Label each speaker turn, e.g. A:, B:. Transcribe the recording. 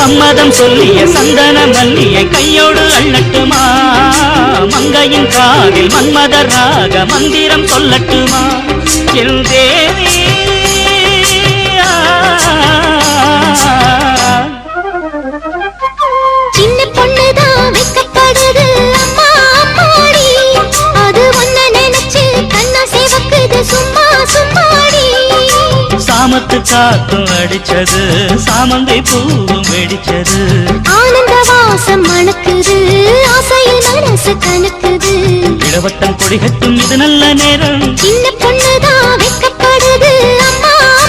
A: சம்மதம் சொல்லிய சந்தன மல்லியை கையோடு அள்ளட்டுமா? மங்கையின் காதில் மன்மதராக மந்திரம் சொல்லட்டுமா? என் தேவி சாமத்து காத்தும் அடிச்சது. சாமந்தை பூவும் வெடிச்சது.
B: ஆனந்த வாசம் மணக்குது. ஆசையில் மனசு கணக்குது.
A: இளவட்டம் கொடிகட்டும் இது நல்ல நேரம்.
B: சின்ன பொண்ணுதான்